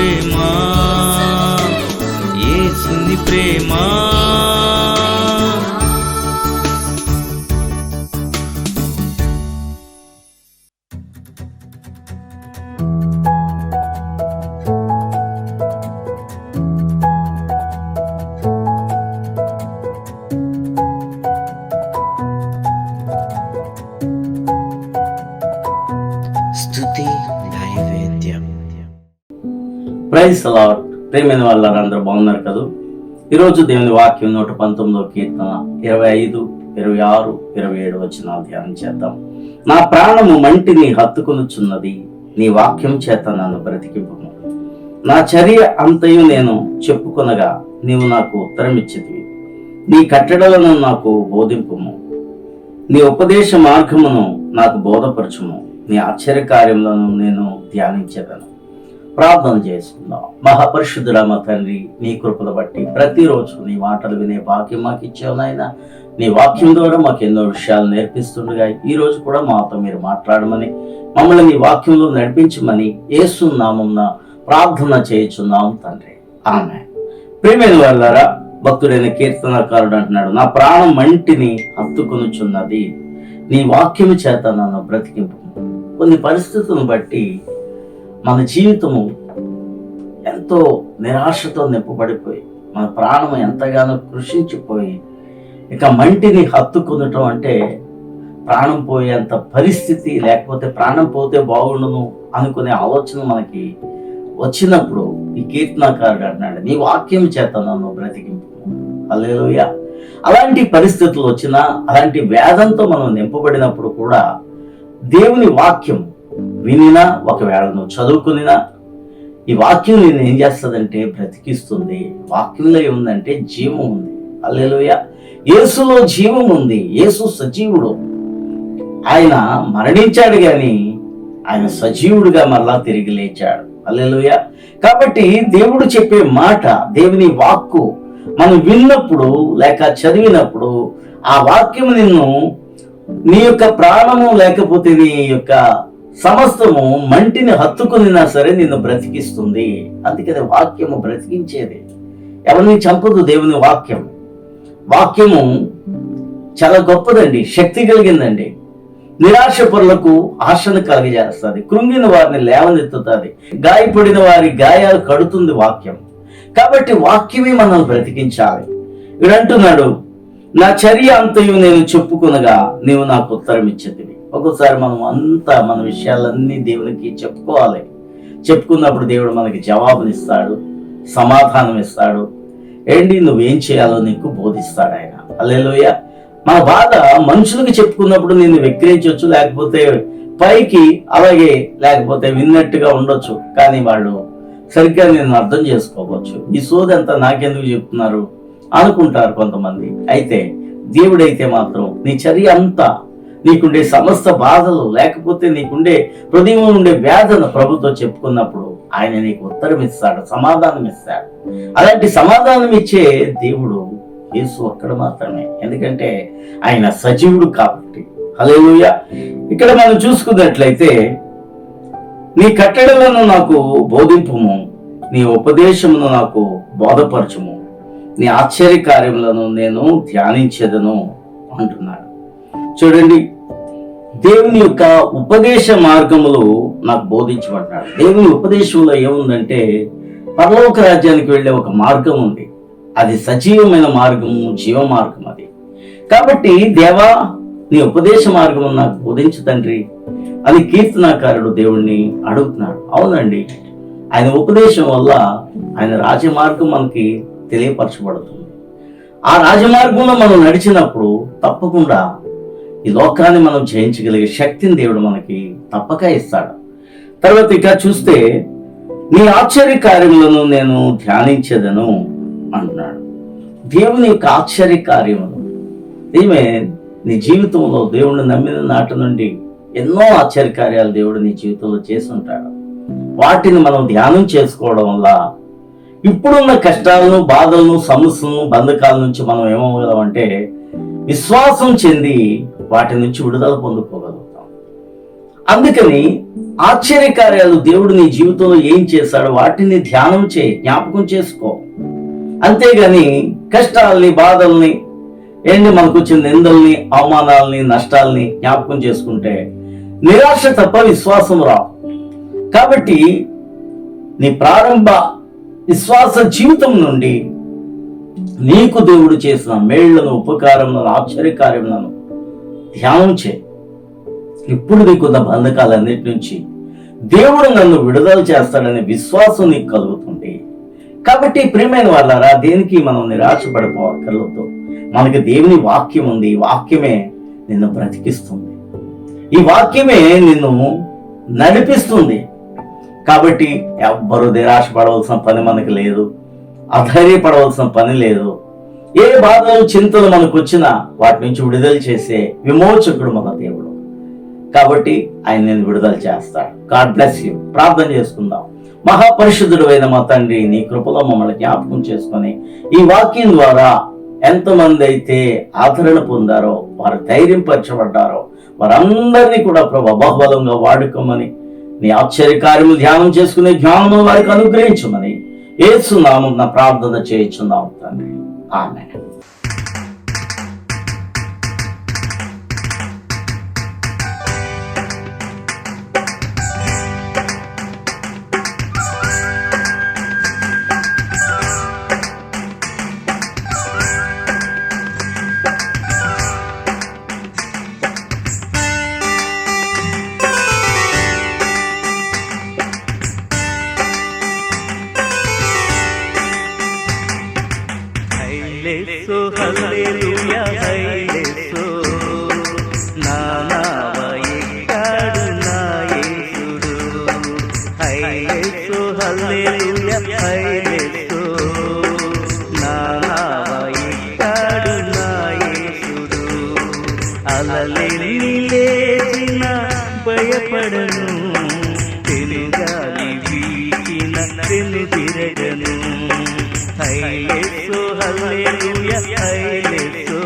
ప్రేమ. ఏసుని ప్రేమ. Praise allot ప్రేమైన వాళ్ళందరూ బాగున్నారు కదా? ఈరోజు దేవుని వాక్యం నూట పంతొమ్మిదో కీర్తన ఇరవై ఐదు ఇరవై ఆరు ఇరవై ఏడు వచ్చిన ధ్యానం చేద్దాం. నా ప్రాణము మంటిని హత్తుకొనుచున్నది నీ వాక్యం చేత నన్ను బ్రతికింపు నా చర్య అంతయు నేను చెప్పుకొనగా నీవు నాకు ఉత్తరం ఇచ్చితివి. నీ కట్టడలను నాకు బోధింపుము. నీ ఉపదేశ మార్గమును నాకు బోధపరచుము. నీ ఆశ్చర్య కార్యములను నేను ధ్యానించేదను. ప్రార్థన చేసుకుందాం మహాపరిశుద్ధుడ మా తండ్రి నీ కృపను బట్టి ప్రతిరోజు నీ మాటలు వినే భాగ్యం మాకు ఇచ్చావు నాయన. నీ వాక్యం ద్వారా మాకు ఎన్నో విషయాలు నేర్పిస్తుండగా ఈ రోజు కూడా మాతో మీరు మాట్లాడమని మమ్మల్ని నీ వాక్యంలో నడిపించమని యేసు ప్రార్థన చేయుచున్నాం తండ్రి. ఆమె ప్రేమైన వాళ్ళారా భక్తుడైన కీర్తనకారుడు అంటున్నాడు నా ప్రాణం మంటిని హత్తుకొనుచున్నది. నీ వాక్యము చేత నన్ను బ్రతికింపు. కొన్ని పరిస్థితులను బట్టి మన జీవితము ఎంతో నిరాశతో నింపబడిపోయి మన ప్రాణం ఎంతగానో కృషించిపోయి ఇక మంటిని హత్తుకుండటం అంటే ప్రాణం పోయేంత పరిస్థితి లేకపోతే ప్రాణం పోతే బాగుండును అనుకునే ఆలోచన మనకి వచ్చినప్పుడు ఈ కీర్తనకారుడు అన్నాడు నీ వాక్యం చేత నన్ను బ్రతికింపు. హల్లెలూయా. అలాంటి పరిస్థితులు వచ్చినా అలాంటి వేదంతో మనం నింపబడినప్పుడు కూడా దేవుని వాక్యం వినినా ఒకవేళ నువ్వు చదువుకునినా ఈ వాక్యం నేను ఏం చేస్తుందంటే బ్రతికిస్తుంది. వాక్యంలో ఏముందంటే జీవం ఉంది. అల్లెలుయ యేసులో జీవం ఉంది. యేసు సజీవుడు. ఆయన మరణించాడు కానీ ఆయన సజీవుడుగా మరలా తిరిగి లేచాడు. అల్లెలుయ కాబట్టి దేవుడు చెప్పే మాట దేవుని వాక్కు మనం విన్నప్పుడు లేక చదివినప్పుడు ఆ వాక్యం నిన్ను నీ యొక్క ప్రాణము లేకపోతే నీ యొక్క సమస్తము మంటిని హత్తుకునినా సరే నిన్ను బ్రతికిస్తుంది. అందుకని వాక్యము బ్రతికించేది. ఎవరిని చంపదు దేవుని వాక్యం. వాక్యము చాలా గొప్పదండి శక్తి కలిగిందండి. నిరాశ పరులకు ఆశను కలిగజేస్తుంది. కృంగిన వారిని లేవనెత్తుతుంది. గాయపడిన వారి గాయాలు కడుతుంది వాక్యం. కాబట్టి వాక్యమే మనల్ని బ్రతికించాలి. ఇడంటున్నాడు నా చర్య అంతయు నేను చెప్పుకునగా నీవు నాకు ఉత్తరం ఇచ్చింది ఒక్కోసారి మనం అంతా మన విషయాలన్నీ దేవునికి చెప్పుకోవాలి. చెప్పుకున్నప్పుడు దేవుడు మనకి జవాబునిస్తాడు సమాధానం ఇస్తాడు ఏంటి? నువ్వేం చేయాలో నీకు బోధిస్తాడు ఆయన. అల్లెలోయ మన బాధ మనుషులకు చెప్పుకున్నప్పుడు నిన్ను విక్రయించవచ్చు లేకపోతే పైకి అలాగే లేకపోతే విన్నట్టుగా ఉండొచ్చు. కానీ వాళ్ళు సరిగ్గా నేను అర్థం చేసుకోవచ్చు. ఈ సోదంతా నాకెందుకు చెప్తున్నారు? అనుకుంటారు కొంతమంది. అయితే దేవుడైతే మాత్రం నీ చర్య అంతా నీకుండే సమస్త బాధలు లేకపోతే నీకుండే హృదయం ఉండే వేదన ప్రభుతో చెప్పుకున్నప్పుడు ఆయన నీకు ఉత్తరం ఇస్తాడు సమాధానం ఇస్తాడు. అలాంటి సమాధానం ఇచ్చే దేవుడు యేసు అక్కడ మాత్రమే. ఎందుకంటే ఆయన సజీవుడు కాబట్టి. హల్లెలూయ. ఇక్కడ మనం చూసుకున్నట్లయితే నీ కట్టడలను నాకు బోధింపుము నీ ఉపదేశమును నాకు బోధపరచుము నీ ఆశ్చర్య కార్యములను నేను ధ్యానించేదను అంటున్నాడు. చూడండి దేవుని యొక్క ఉపదేశ మార్గములు నాకు బోధించబడ్డాడు. దేవుని ఉపదేశంలో ఏముందంటే పరలోక రాజ్యానికి వెళ్ళే ఒక మార్గం ఉంది. అది సజీవమైన మార్గము జీవ మార్గం అది. కాబట్టి దేవా నీ ఉపదేశ మార్గం నాకు బోధించు తండ్రి. అని కీర్తనాకారుడు దేవుణ్ణి అడుగుతున్నాడు. అవునండి ఆయన ఉపదేశం వల్ల ఆయన రాజమార్గం మనకి తెలియపరచబడుతుంది. ఆ రాజమార్గంలో మనం నడిచినప్పుడు తప్పకుండా ఈ లోకాన్ని మనం జయించగలిగే శక్తిని దేవుడు మనకి తప్పక ఇస్తాడు. తర్వాత ఇక చూస్తే నీ ఆశ్చర్య కార్యములను నేను ధ్యానించేదను అంటున్నాడు. దేవుని యొక్క ఆశ్చర్య కార్యములు ఈమె నీ జీవితంలో దేవుడిని నమ్మిన నాటి నుండి ఎన్నో ఆశ్చర్య కార్యాలు దేవుడు నీ జీవితంలో చేస్తుంటాడు. వాటిని మనం ధ్యానం చేసుకోవడం వల్ల ఇప్పుడున్న కష్టాలను బాధలను సమస్యలను బంధకాల నుంచి మనం ఏమవగలం అంటే విశ్వాసం చెంది వాటి నుంచి విడుదల పొందుకోగలుగుతాం. అందుకని ఆశ్చర్యకార్యాలు దేవుడు నీ జీవితంలో ఏం చేశాడో వాటిని ధ్యానం చేయి జ్ఞాపకం చేసుకో. అంతేగాని కష్టాల్ని బాధల్ని ఏంటి మనకు వచ్చిన నిందల్ని అవమానాల్ని నష్టాల్ని జ్ఞాపకం చేసుకుంటే నిరాశ తప్ప విశ్వాసం రావు కాబట్టి నీ ప్రారంభ విశ్వాస జీవితం నుండి నీకు దేవుడు చేసిన మేళ్ళను ఉపకారములను ఆశ్చర్యకార్యములను ధ్యానం చే ఇప్పుడు నీకున్న బంధకాలన్నిటి నుంచి దేవుడు నన్ను విడుదల చేస్తాడనే విశ్వాసం నీకు కలుగుతుంది. కాబట్టి ప్రియమైన వాళ్ళారా దేనికి మనం నిరాశపడిపోక్కర్లతో మనకి దేవుని వాక్యం ఉంది. ఈ వాక్యమే నిన్ను బ్రతికిస్తుంది. ఈ వాక్యమే నిన్ను నడిపిస్తుంది. కాబట్టి ఎవ్వరు నిరాశ పడవలసిన పని మనకు లేదు. అధైర్యపడవలసిన పని లేదు. ఏ బాధలు చింతలు మనకు వచ్చినా వాటి నుంచి విడుదల చేసే విమోచకుడు మన దేవుడు. కాబట్టి ఆయన నేను విడుదల చేస్తాడు. గాడ్ బ్లెస్ యూ ప్రార్థన చేసుకుందాం. మహాపరిశుద్ధుడు అయిన మా తండ్రి నీ కృపలో మమ్మల్ని జ్ఞాపకం చేసుకొని ఈ వాక్యం ద్వారా ఎంతమంది అయితే ఆదరణ పొందారో వారు ధైర్యం పరచబడ్డారో వారందరినీ కూడా ప్రభు బహుబలంగా వాడుకోమని నీ ఆశ్చర్యకార్యము ధ్యానం చేసుకునే జ్ఞానము వారికి అనుగ్రహించమని ఏసునామం నా ప్రార్థన చేయించున్నాం తండ్రి. ఆమె హల్లెలూయా హైలెస్సు నా నావ ఎక్కాడు నా యేసుడు హైలెస్సు హల్లెలూయా హైలెస్సు నా నావ ఎక్కాడు నా యేసుడు. అలలెన్ని లేచిన భయపడను. తెలుగాలి వీచిన తెలు తిరగను. హైలెస్సు హల్లెలూయా హైలెస్సు